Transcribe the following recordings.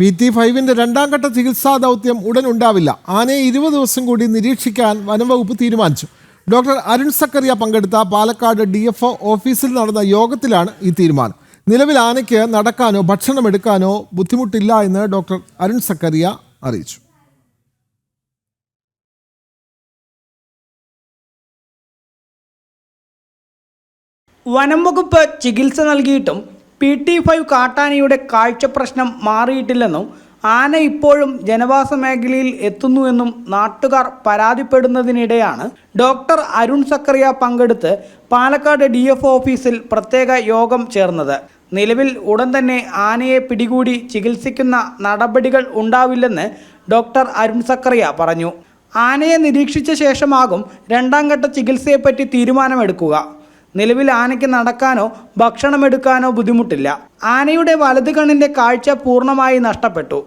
P T ഫൈവിന്റെ രണ്ടാം ഘട്ട ചികിത്സാ ദൗത്യം ഉടൻ ഉണ്ടാവില്ല. ആനയെ ഇരുപത് ദിവസം കൂടി നിരീക്ഷിക്കാൻ വനംവകുപ്പ് തീരുമാനിച്ചു. ഡോക്ടർ അരുൺ സക്കറിയ പങ്കെടുത്ത പാലക്കാട് ഡി എഫ് ഓഫീസിൽ നടന്ന യോഗത്തിലാണ് ഈ തീരുമാനം. നിലവിൽ ആനയ്ക്ക് നടക്കാനോ ഭക്ഷണം എടുക്കാനോ ബുദ്ധിമുട്ടില്ല എന്ന് ഡോക്ടർ അരുൺ സക്കറിയ അറിയിച്ചു. വനം വകുപ്പ് ചികിത്സ നൽകിയിട്ടും പി ടി ഫൈവ് കാട്ടാനയുടെ കാഴ്ച പ്രശ്നം മാറിയിട്ടില്ലെന്നും ആന ഇപ്പോഴും ജനവാസ മേഖലയിൽ എത്തുന്നുവെന്നും നാട്ടുകാർ പരാതിപ്പെടുന്നതിനിടെയാണ് ഡോക്ടർ അരുൺ സക്കറിയ പങ്കെടുത്ത് പാലക്കാട് ഡി ഓഫീസിൽ പ്രത്യേക യോഗം ചേർന്നത്. നിലവിൽ ഉടൻ തന്നെ ആനയെ പിടികൂടി ചികിത്സിക്കുന്ന നടപടികൾ ഉണ്ടാവില്ലെന്ന് ഡോക്ടർ അരുൺ സക്കറിയ പറഞ്ഞു. ആനയെ നിരീക്ഷിച്ച ശേഷമാകും രണ്ടാം ഘട്ട ചികിത്സയെപ്പറ്റി തീരുമാനമെടുക്കുക. നിലവിൽ ആനയ്ക്ക് നടക്കാനോ ഭക്ഷണമെടുക്കാനോ ബുദ്ധിമുട്ടില്ല. ആനയുടെ വലത് കണ്ണിന്റെ കാഴ്ച പൂർണമായി നഷ്ടപ്പെട്ടു.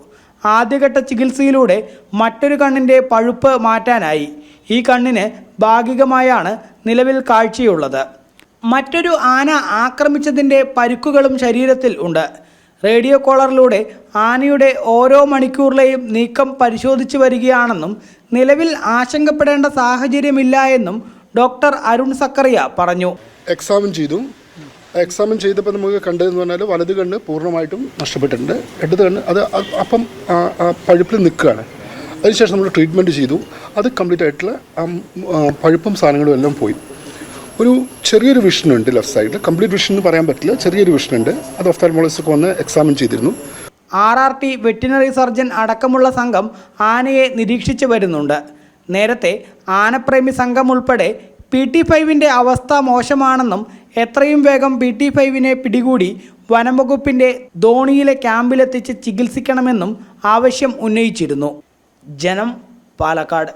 ആദ്യഘട്ട ചികിത്സയിലൂടെ മറ്റൊരു കണ്ണിന്റെ പഴുപ്പ് മാറ്റാനായി. ഈ കണ്ണിന് ഭാഗികമായാണ് നിലവിൽ കാഴ്ചയുള്ളത്. മറ്റൊരു ആന ആക്രമിച്ചതിന്റെ പരുക്കുകളും ശരീരത്തിൽ ഉണ്ട്. റേഡിയോ കോളറിലൂടെ ആനയുടെ ഓരോ മണിക്കൂറിലെയും നീക്കം പരിശോധിച്ചു വരികയാണെന്നും നിലവിൽ ആശങ്കപ്പെടേണ്ട സാഹചര്യമില്ല എന്നും ഡോക്ടർ അരുൺ സക്കറിയ പറഞ്ഞു. എക്സാമിൻ ചെയ്തു. എക്സാമിൻ ചെയ്തപ്പോൾ നമുക്ക് കണ്ടതെന്ന് പറഞ്ഞാൽ വലത് കണ്ണ് പൂർണമായിട്ടും നഷ്ടപ്പെട്ടിട്ടുണ്ട്. ഇടത് കണ്ണ് അത് അപ്പം പഴുപ്പിൽ നിൽക്കുകയാണ്. അതിനുശേഷം നമ്മൾ ട്രീറ്റ്മെന്റ് ചെയ്തു. അത് കംപ്ലീറ്റ് ആയിട്ടുള്ള പഴുപ്പും സാധനങ്ങളും എല്ലാം പോയി. ഒരു ചെറിയൊരു വിഷനുണ്ട് ലെഫ്റ്റ് സൈഡിൽ കംപ്ലീറ്റ് വിഷൻ എന്ന് പറയാൻ പറ്റില്ല. ചെറിയൊരു വിഷനുണ്ട് അത് ഒഫ്താൽമോളിസ്റ്റ് ഒക്കെ വന്ന് എക്സാമിൻ ചെയ്തിരുന്നു. R R T veterinary surgeon അടക്കമുള്ള സംഘം ആനയെ നിരീക്ഷിച്ചു വരുന്നുണ്ട്. നേരത്തെ ആനപ്രേമി സംഘം ഉൾപ്പെടെ പി ടി ഫൈവിന്റെ അവസ്ഥ മോശമാണെന്നും എത്രയും വേഗം പി ടി ഫൈവിനെ പിടികൂടി വനംവകുപ്പിന്റെ ധോണിയിലെ ക്യാമ്പിലെത്തിച്ച് ചികിത്സിക്കണമെന്നും ആവശ്യം ഉന്നയിച്ചിരുന്നു. ജനം പാലക്കാട്.